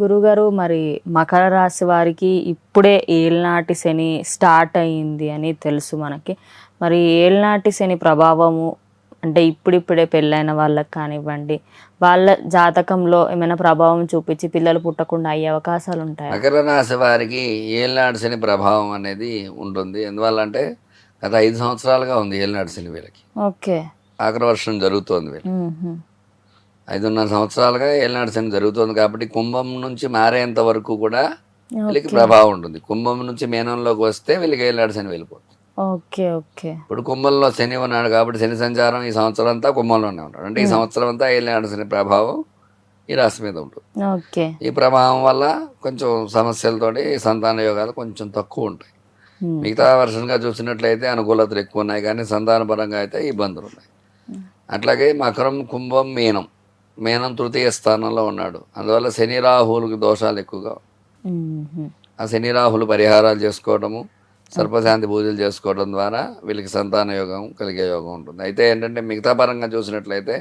గురుగారు మరి మకర రాశి వారికి ఇప్పుడే ఏళ్ళనాటి శని స్టార్ట్ అయ్యింది అని తెలుసు మనకి. మరి ఏళ్ళనాటి శని ప్రభావము అంటే ఇప్పుడిప్పుడే పెళ్ళైన వాళ్ళకి కానివ్వండి వాళ్ళ జాతకంలో ఏమైనా ప్రభావం చూపించి పిల్లలు పుట్టకుండా అయ్యే అవకాశాలు ఉంటాయి? మకర రాశి వారికి ఏలినాడు శని ప్రభావం అనేది ఉంటుంది. ఎందువల్ల అంటే గత ఐదు సంవత్సరాలుగా ఉంది ఏలినాడు శని వీళ్ళకి. ఓకే. ఆఖరి వర్షం జరుగుతోంది వీళ్ళకి. ఐదున్నర సంవత్సరాలుగా ఏలినాడు శని జరుగుతోంది కాబట్టి కుంభం నుంచి మారేంత వరకు కూడా వీళ్ళకి ప్రభావం ఉంటుంది. కుంభం నుంచి మీనంలోకి వస్తే వీళ్ళకి ఏలినాడు శని వెళ్ళిపోతుంది. Okay okay. ఇప్పుడు కుంభంలో శని ఉన్నాడు కాబట్టి శని సంచారం ఈ సంవత్సరం అంతా కుంభంలోనే ఉంటాడు అంటే ఈ సంవత్సరం అంతా ఏలినాడు శని ప్రభావం ఈ రాశి మీద ఉంటుంది. ఓకే. ఈ ప్రభావం వల్ల కొంచెం సమస్యలతోటి సంతాన యోగాలు కొంచెం తక్కువ ఉంటాయి. మిగతా వర్షన్గా చూసినట్లయితే అనుకూలతలు ఎక్కువ ఉన్నాయి కానీ సంతానపరంగా అయితే ఇబ్బందులు ఉన్నాయి. అట్లాగే మకరం కుంభం మీనం మీనం తృతీయ స్థానంలో ఉన్నాడు. అందువల్ల శని రాహువులకు దోషాలు ఎక్కువగా. ఆ శని రాహులు పరిహారాలు చేసుకోవడము సర్పశాంతి పూజలు చేసుకోవడం ద్వారా వీళ్ళకి సంతాన యోగం కలిగే యోగం ఉంటుంది. అయితే ఏంటంటే మిగతా పరంగా చూసినట్లయితే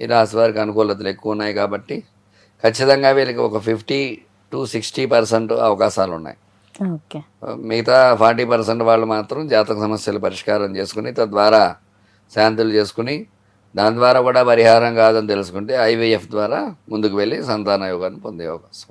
ఈ రాశి వారికి అనుకూలతలు ఎక్కువ ఉన్నాయి కాబట్టి ఖచ్చితంగా వీళ్ళకి ఒక ఫిఫ్టీ టు సిక్స్టీ పర్సెంట్ అవకాశాలు ఉన్నాయి. మిగతా ఫార్టీ పర్సెంట్ వాళ్ళు మాత్రం జాతక సమస్యలు పరిష్కారం చేసుకుని తద్వారా శాంతులు చేసుకుని దాని ద్వారా కూడా పరిహారం కాదని తెలుసుకుంటే ఐవీఎఫ్ ద్వారా ముందుకు వెళ్ళి సంతాన యోగాన్ని పొందే అవకాశం